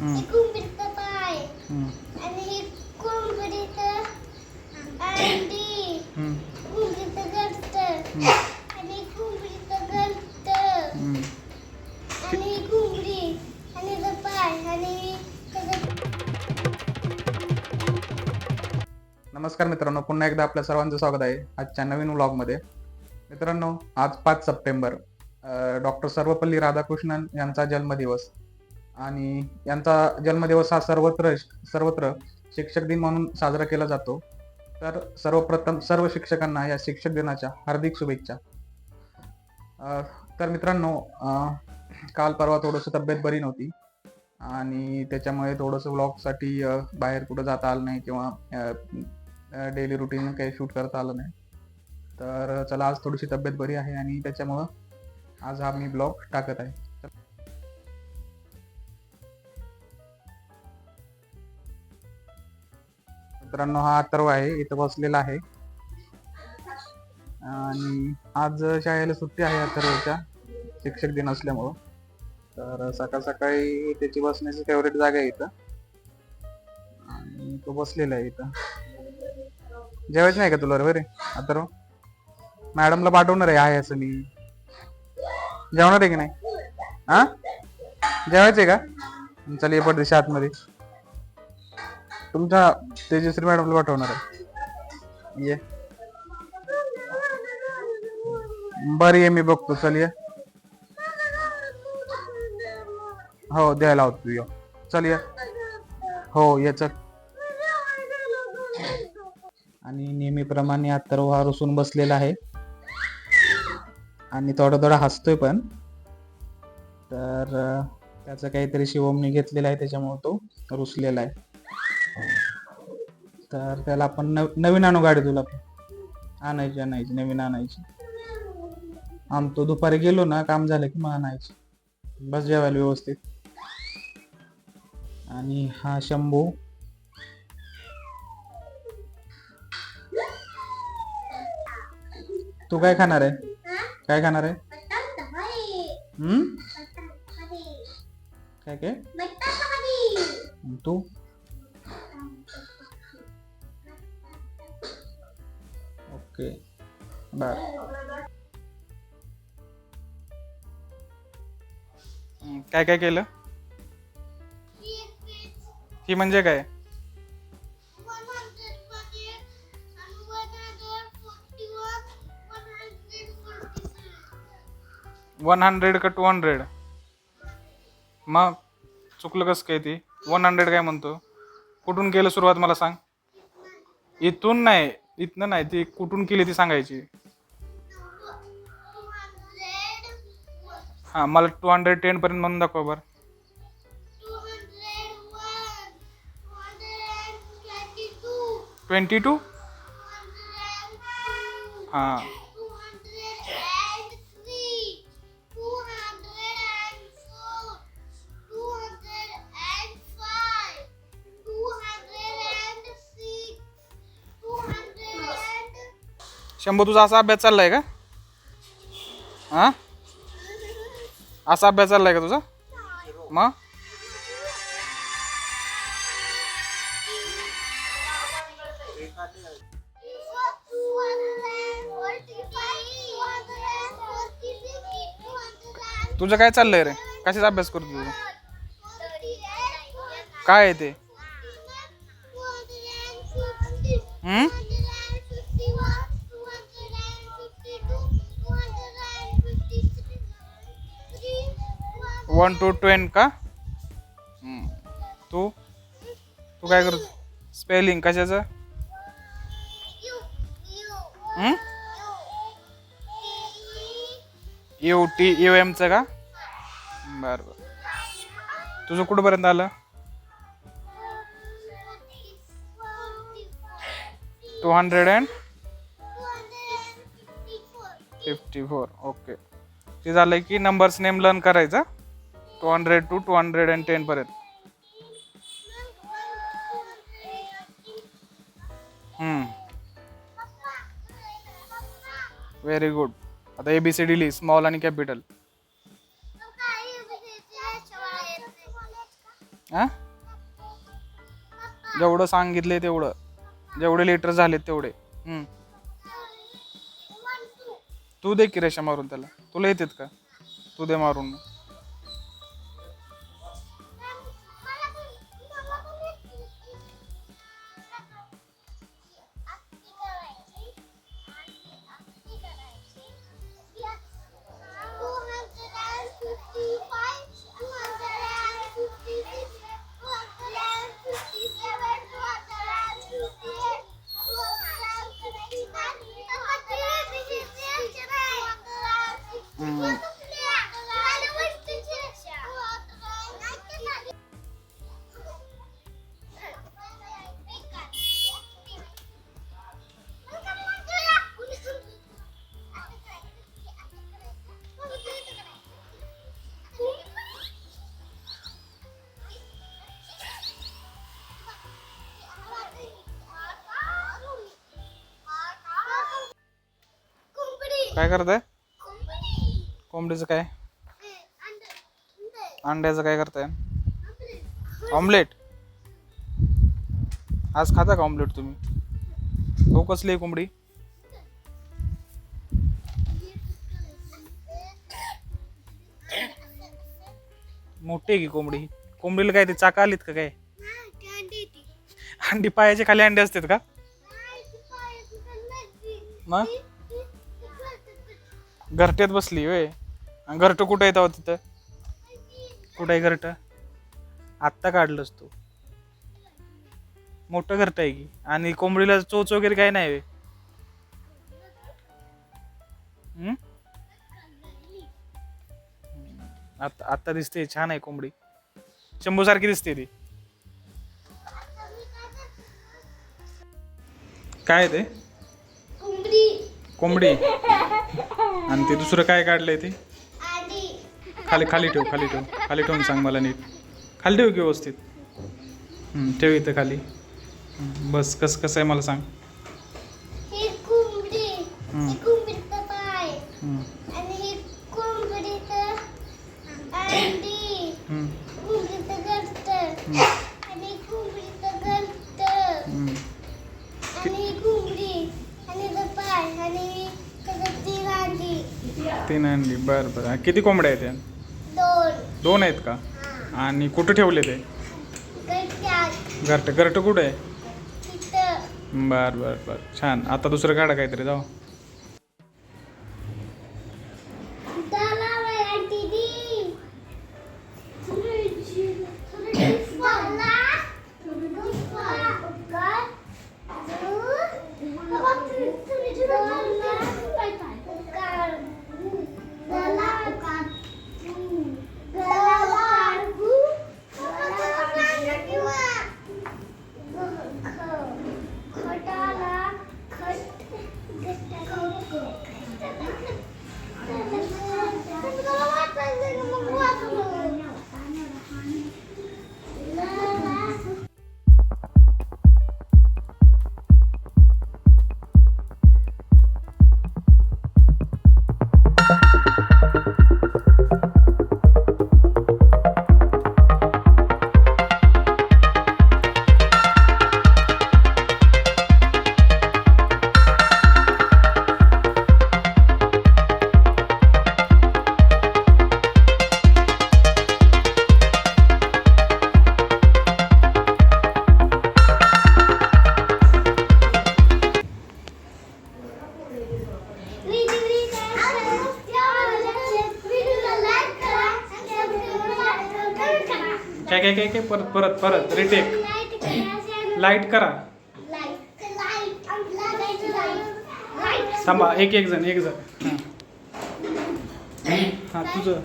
हे पाय आणि हे कोंबडीचं अंडी. कोंबडीचं आणि कोंबडीचं. आणि कोंबडी. आणि पाय आणि नमस्कार मित्रांनो पुन्हा एकदा आपल्या सर्वांचं स्वागत आहे आजच्या नवीन व्लॉगमध्ये. मित्रांनो आज पाच सप्टेंबर. डॉक्टर सर्वपल्ली राधाकृष्णन यांचा जन्मदिवस. आणि यांचा जन्मदिवस हा सर्वत्र सर्वत्र शिक्षक दिन म्हणून साजरा केला जातो. तर सर्वप्रथम सर्व शिक्षकांना या शिक्षक दिनाच्या हार्दिक शुभेच्छा. तर मित्रांनो काल परवा थोडंसं तब्येत बरी नव्हती आणि त्याच्यामुळे थोडंसं व्लॉगसाठी बाहेर कुठं जाता आलं नाही किंवा डेली रुटीन काही शूट करता आलं नाही. तर चला आज थोडीशी तब्येत बरी आहे आणि त्याच्यामुळं आज हा मी ब्लॉग टाकत आहे. मित्रांनो हा अथर्व आहे. इथं बसलेला आहे. आणि आज शाळेला सुट्टी आहे अथर्वच्या शिक्षक दिन असल्यामुळं. तर सकाळ सकाळी त्याची बसण्याची फेवरेट जागा आहे इथं. आणि तो बसलेला आहे इथं. जेवायचं नाही का तुला रे? बरे? अथर्व मॅडमला पाठवणार आहे आहे असं मी. जेवणार आहे की नाही? हा जेवायचंय का? चल ये पडदेशी आतमध्ये तुमच्या तेजश्री मॅडमला पाठवणार आहे. ये. बरं ये मी बघतो. चल ये. हो द्यायला होत. तू ये. चल ये. हो ये चल. आणि नेहमीप्रमाणे अथर्व हा रुसून बसलेला आहे. आणि थोडा थोडा हसतोय पण. तर त्याचं काहीतरी शिवमने घेतलेला आहे त्याच्यामुळे तो रुसलेला आहे. तर त्याला आपण नव- नवीन आणू गाडी तुला. आणायची आणायची नवीन आणायची. आणतो दुपारी गेलो ना काम झालं की मग आणायची. बस जेवायला व्यवस्थित. आणि हा शंभू. तू काय खाणार आहे? काय खाणार आहे? हम्म? काय काय? तू? ओके. बर काय काय केलं? ही म्हणजे काय? वन हंड्रेड का टू हंड्रेड? मग चुकलं कसं काय ती? वन हंड्रेड काय म्हणतो? कुठून केलं सुरुवात मला सांग? इथून नाही इथनं नाही ती कुठून केली ती सांगायची. हा मला टू हंड्रेड टेन पर्यंत म्हणून दाखवा बरं. ट्वेंटी टू हा. शंभू तुझा असा अभ्यास चाललाय का? हा? असा अभ्यास चाललाय का तुझा? मग? तुझं काय चाललंय रे? कशाचा अभ्यास करतो तुझं काय आहे ते? हम्म? वन टू टेन का? तू? तू काय करतो? स्पेलिंग कशाचं? यू टी यू एमचं का? बरं बरं. तुझं कुठंपर्यंत आलं? Two hundred and fifty four. Okay. ते झालं की नंबर्स नेम लर्न करायचा. Two hundred two two hundred and टेनपर्यंत very good आता एबीसीडी लिही स्मॉल आणि कॅपिटल हा? जेवढं सांगितले तेवढं. जेवढे लेटर झालेत तेवढे. तू दे की रेषा मारून त्याला. तुला येतात का? तू दे मारून. काय करताय? कोंबडीचं काय? अंड्याचं काय करताय? ऑमलेट आज खाता का ऑमलेट तुम्ही? हो कसली आहे कोंबडी? मोठी आहे की कोंबडी? कोंबडीला काय ते चाका आलीत का काय? अंडी पायाच्या खाली अंडे असतात का? मग? घरट्यात बसली होय. घरटं कुठं येतं तिथं? कुठं आहे घरटं? आत्ता काढलंस तू. मोठं घरटं आहे की. आणि कोंबडीला चोच वगैरे काय नाही होय. हम्म? आत्ता आत्ता दिसते छान आहे कोंबडी. शंभू सारखी दिसते ती. काय आहे ते? कोंबडी. आणि ते दुसरं काय काढलंय ते? खाली खाली ठेव खाली ठेव. खाली ठेवून सांग मला नीट. खाली ठेव की व्यवस्थित? ठेव इथं खाली. बस कसं कसं आहे मला सांग ही कोंबडी हम्म. ही कोंबडीचं पाय हम्म, आणि ही कोंबडीचं अंडी हम्म, कोंबडीचं घरट हम्म, आणि कोंबडीचं घरट हम्म. आणि ही कोंबडी आणि हिचं पाय आणि त्याचं तीन अंडी तीन अंडी बरं बरं. किती कोंबड्या आहेत दोन. दोन आहेत का? आणि कुठं ठेवले ते? घरटं. घरटं कुठं आहे? तिथं. बर बर बर. छान. आता दुसरं काढा काहीतरी. जाऊ. काय काय काय काय परत परत परत. रिटेक लाइट करा. थांबा एक एक जण एक जण. हां. हां तुझं.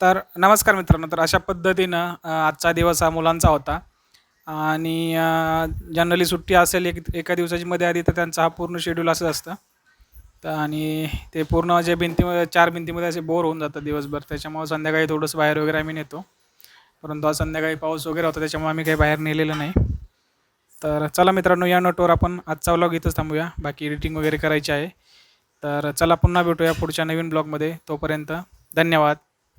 तर नमस्कार मित्रांनो तर अशा पद्धतीनं आजचा दिवस हा मुलांचा होता. आणि जनरली सुट्टी असेल एक एका दिवसाची मध्ये आधी तर त्यांचा हा पूर्ण शेड्यूल असं असतं. तर आणि ते पूर्ण जे भिंतीमध्ये चार भिंतीमध्ये असे बोर होऊन जातात दिवसभर. त्याच्यामुळं संध्याकाळी थोडंसं बाहेर वगैरे आम्ही नेतो. परंतु आज संध्याकाळी पाऊस वगैरे होता त्याच्यामुळे आम्ही काही बाहेर नेलेलं नाही. तर चला मित्रांनो या नोटवर आपण आजचा व्लॉग इथंच थांबूया. बाकी एडिटिंग वगैरे करायची आहे. तर चला पुन्हा भेटूया पुढच्या नवीन ब्लॉगमध्ये तोपर्यंत धन्यवाद.